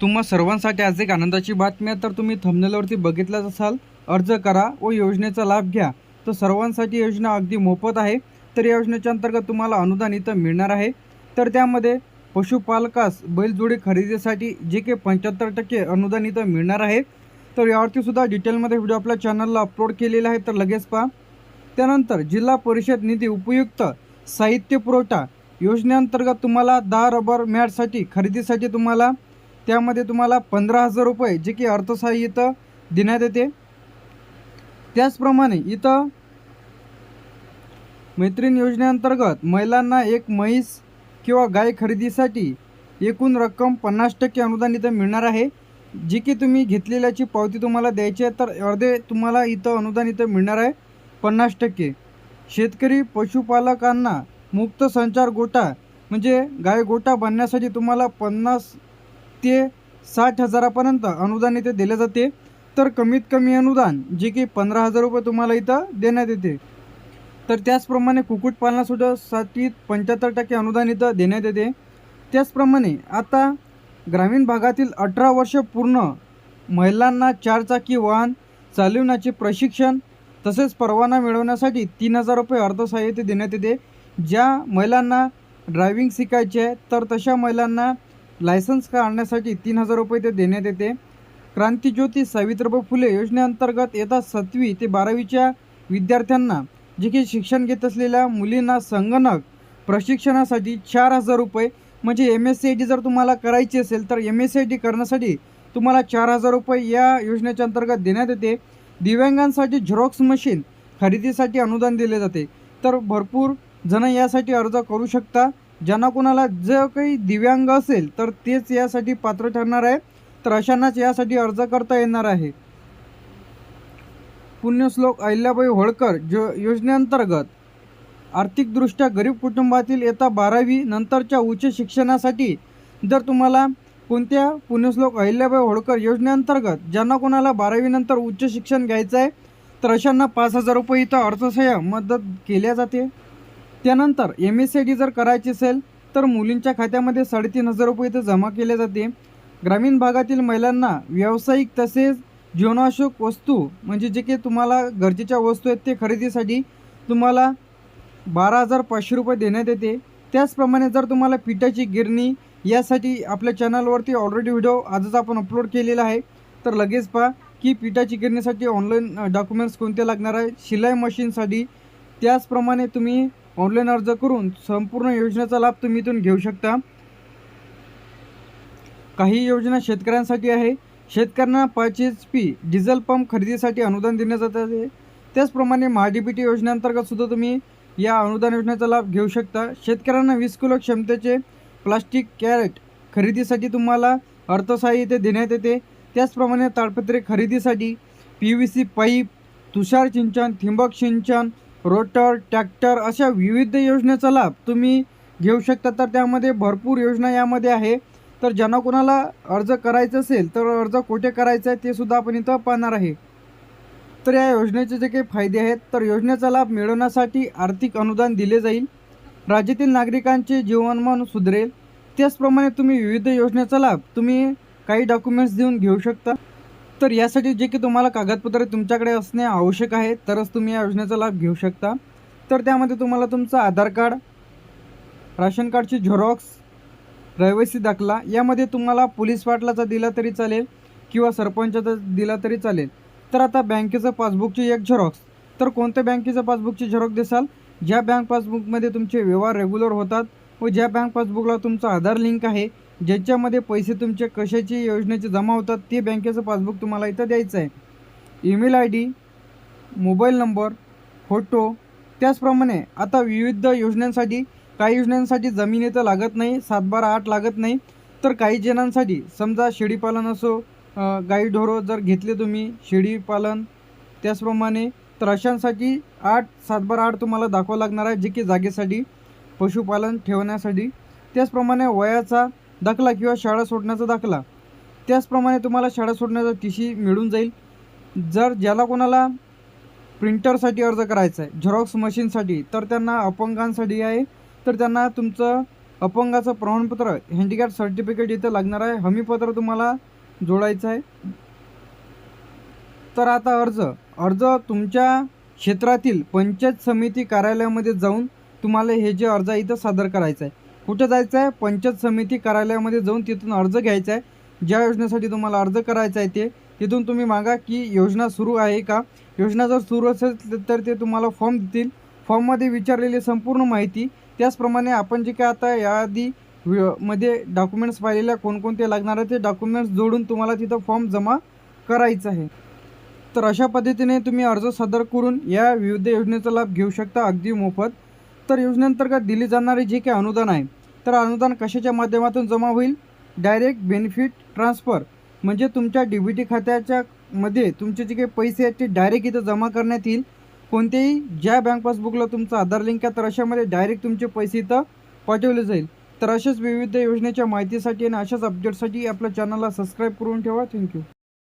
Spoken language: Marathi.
तुम्हा सर्वांसाठी आज एक आनंदाची बातमी आहे. तर तुम्ही थंबनेलवरती बघितलाच असाल अर्ज करा व योजनेचा लाभ घ्या. तर सर्वांसाठी योजना अगदी मोफत आहे. तर या योजनेच्या अंतर्गत तुम्हाला अनुदान इथं मिळणार आहे. तर त्यामध्ये पशुपालकास बैलजोडी खरेदीसाठी जे काही पंच्याहत्तर टक्के अनुदान इथं मिळणार आहे. तर यावरती सुद्धा डिटेलमध्ये व्हिडिओ आपल्या चॅनलला अपलोड केलेला आहे. तर लगेच पहा. त्यानंतर जिल्हा परिषद निधी उपयुक्त साहित्य पुरवठा योजनेअंतर्गत तुम्हाला दहा रबर मॅटसाठी खरेदीसाठी तुम्हाला त्यामध्ये तुम्हाला पंधरा हजार रुपये जे की अर्थसहाय्य इथं देण्यात येते. त्याचप्रमाणे इथं मैत्रीण योजनेअंतर्गत महिलांना एक म्हैस किंवा गाय खरेदीसाठी एकूण रक्कम पन्नास टक्के अनुदान इथं मिळणार आहे. जी की तुम्ही घेतलेल्याची पावती तुम्हाला द्यायची आहे तर अर्धे तुम्हाला इथं अनुदान इथं मिळणार आहे पन्नास टक्के. शेतकरी पशुपालकांना मुक्त संचार गोटा म्हणजे गाय गोटा बांधण्यासाठी तुम्हाला पन्नास ते साठ हजारापर्यंत अनुदान इथे दिले जाते. तर कमीत कमी अनुदान जे की पंधरा हजार रुपये तुम्हाला इथं देण्यात येते. तर त्याचप्रमाणे कुक्कुटपालनासाठी पंच्याहत्तर टक्के अनुदान इथं देण्यात येते. त्याचप्रमाणे आता ग्रामीण भागातील अठरा वर्ष पूर्ण महिलांना चारचाकी वाहन चालवण्याचे प्रशिक्षण तसेच परवाना मिळवण्यासाठी तीन हजार रुपये अर्थसहाय्य ते देण्यात येते. ज्या महिलांना ड्रायव्हिंग शिकायचे आहे तर तशा महिलांना लायसन्स काढण्यासाठी तीन हजार रुपये ते देण्यात येते. क्रांतीज्योती सावित्रीबाई फुले योजनेअंतर्गत येतात सातवी ते बारावीच्या विद्यार्थ्यांना जे की शिक्षण घेत असलेल्या मुलींना संगणक प्रशिक्षणासाठी चार हजार रुपये म्हणजे M S C I T जर तुम्हाला करायची असेल तर M S C I T करण्यासाठी तुम्हाला चार हजार रुपये या योजनेच्या अंतर्गत देण्यात येते. दिव्यांगांसाठी झेरॉक्स मशीन खरेदीसाठी अनुदान दिले जाते. तर भरपूर जण यासाठी अर्ज करू शकता. ज्यांना कोणाला जे काही दिव्यांग असेल तर तेच यासाठी पात्र ठरणार आहे. तर अशांनाच यासाठी अर्ज करता येणार आहे. पुण्यश्लोक अहिल्याबाई होळकर जो योजनेअंतर्गत आर्थिकदृष्ट्या गरीब कुटुंबातील येता बारावी नंतरच्या उच्च शिक्षणासाठी जर तुम्हाला कोणत्या पुण्यश्लोक अहिल्याबाई होळकर योजनेअंतर्गत ज्यांना कोणाला बारावीनंतर उच्च शिक्षण घ्यायचं आहे तर अशांना पाच हजार रुपये इथं अर्थसहाय्य मदत केल्या जाते. त्यानंतर एम एस सी डी जर करायची असेल तर मुलींच्या खात्यामध्ये साडेतीन हजार रुपये इथं जमा केले जाते. ग्रामीण भागातील महिलांना व्यावसायिक तसेच जीवनावश्यक वस्तू म्हणजे जे काही तुम्हाला गरजेच्या वस्तू आहेत ते खरेदीसाठी तुम्हाला बारा हजार पाचशे रुपये देण्यात येते. त्याचप्रमाणे जर तुम्हाला पिठाची गिरणी यासाठी आपल्या चॅनलवरती ऑलरेडी व्हिडिओ आजच आपण अपलोड केलेला आहे तर लगेच पहा की पिठाची गिरणीसाठी ऑनलाईन डॉक्युमेंट्स कोणते लागणार आहे शिलाई मशीनसाठी त्याचप्रमाणे तुम्ही ऑनलाईन अर्ज करून संपूर्ण योजनेचा लाभ तुम्ही इथून घेऊ शकता. काही योजना शेतकऱ्यांसाठी आहे. शेतकऱ्यांना पाच एच पी डिझेल पंप खरेदीसाठी अनुदान देण्यात जात आहे. त्याचप्रमाणे महाडीबीटी योजनेअंतर्गत सुद्धा तुम्ही या अनुदान योजनेचा लाभ घेऊ शकता. शेतकऱ्यांना वीस किलो क्षमतेचे प्लास्टिक कॅरेट खरेदीसाठी तुम्हाला अर्थसहाय्य इथे देण्यात येते. त्याचप्रमाणे ताडपत्रे खरेदीसाठी पी व्ही सी पाईप तुषार सिंचन थिंबक सिंचन रोटर ट्रॅक्टर अशा विविध योजनेचा लाभ तुम्ही घेऊ शकता. तर त्यामध्ये भरपूर योजना यामध्ये आहे. तर ज्यांना कोणाला अर्ज करायचा असेल तर अर्ज कुठे करायचा आहे ते सुद्धा आपण इथं पाहणार आहे. तर या योजनेचे जे काही फायदे आहेत तर योजनेचा लाभ मिळवण्यासाठी आर्थिक अनुदान दिले जाईल. राज्यातील नागरिकांचे जीवनमान सुधरेल. त्याचप्रमाणे तुम्ही विविध योजनेचा लाभ तुम्ही काही डॉक्युमेंट्स देऊन घेऊ शकता. तर यासाठी जे की तुम्हाला कागदपत्रे तुमच्याकडे असणे आवश्यक आहे तरच तुम्ही या योजनेचा लाभ घेऊ शकता. तर त्यामध्ये तुम्हाला तुमचं आधार कार्ड राशन कार्डची झेरॉक्स रहिवासी दाखला यामध्ये तुम्हाला पोलीस पाटलाचा दिला तरी चालेल किंवा सरपंचाचा दिला तरी चालेल. तर आता बँकेचं पासबुकची एक झेरॉक्स. तर कोणत्या बँकेचं पासबुकची झेरॉक्स देसाल? ज्या बँक पासबुकमध्ये तुमचे व्यवहार रेग्युलर होतात व ज्या बँक पासबुकला तुमचा आधार लिंक आहे ज्याच्यामध्ये पैसे तुमचे कशाची योजनेचे जमा होतात ते बँकेचं पासबुक तुम्हाला इथं द्यायचं आहे. Email I D mobile number photo त्याचप्रमाणे आता विविध योजनांसाठी काही योजनांसाठी जमीन इथं लागत नाही सातबारा आठ लागत नाही तर काही जणांसाठी समजा शेळीपालन असो गाई ढोरं जर घेतले तुम्ही शेळीपालन त्याचप्रमाणे तर अशांसाठी आठ सातबारा आठ तुम्हाला दाखवावं लागणार आहे जे की जागेसाठी पशुपालन ठेवण्यासाठी. त्याचप्रमाणे वयाचा दाखला किंवा शाळा सोडण्याचा दाखला. त्याचप्रमाणे तुम्हाला शाळा सोडण्याचा टी सी मिळून जाईल. जर ज्याला कोणाला प्रिंटरसाठी अर्ज करायचा आहे झेरॉक्स मशीनसाठी तर त्यांना अपंगांसाठी आहे. तर त्यांना तुमचं अपंगाचं प्रमाणपत्र हँडिकॅप सर्टिफिकेट इथं लागणार आहे. हमीपत्र तुम्हाला जोडायचं आहे. तर आता अर्ज. अर्ज तुमच्या क्षेत्रातील पंचायत समिती कार्यालयामध्ये जाऊन तुम्हाला हे जे अर्ज इथं सादर करायचं आहे. कुठं जायचं आहे पंचायत समिती कार्यालयामध्ये जाऊन तिथून अर्ज घ्यायचा आहे ज्या योजनेसाठी तुम्हाला अर्ज करायचा आहे ते तिथून तुम्ही मागा की योजना सुरू आहे का? योजना जर सुरू असेल तर ते तुम्हाला फॉर्म देतील. फॉर्ममध्ये विचारलेली संपूर्ण माहिती. त्याचप्रमाणे आपण जे काय आता याआधी व्य- मध्ये डॉक्युमेंट्स पाहिलेल्या कोणकोणते लागणार आहे ते डॉक्युमेंट्स जोडून तुम्हाला तिथं फॉर्म जमा करायचं आहे. तर अशा पद्धतीने तुम्ही अर्ज सादर करून या विविध योजनेचा लाभ घेऊ शकता अगदी मोफत. तर योजनेअंतर्गत दिली जाणारी जे काही अनुदान आहे तर अनुदान कशाच्या माध्यमातून जमा होईल? डायरेक्ट बेनिफिट ट्रान्सफर म्हणजे तुमच्या डी बी टी खात्याच्या मध्ये तुमचे जे काही पैसे आहेत ते डायरेक्ट इथं जमा करण्यात येईल. कोणतेही ज्या बँक पासबुकला तुमचा आधार लिंक आहे तर अशामध्ये डायरेक्ट तुमचे पैसे इथं पाठवले जाईल. तर अशाच विविध योजनेच्या माहितीसाठी आणि अशाच अपडेटसाठी आपल्या चॅनलला सबस्क्राईब करून ठेवा. थँक्यू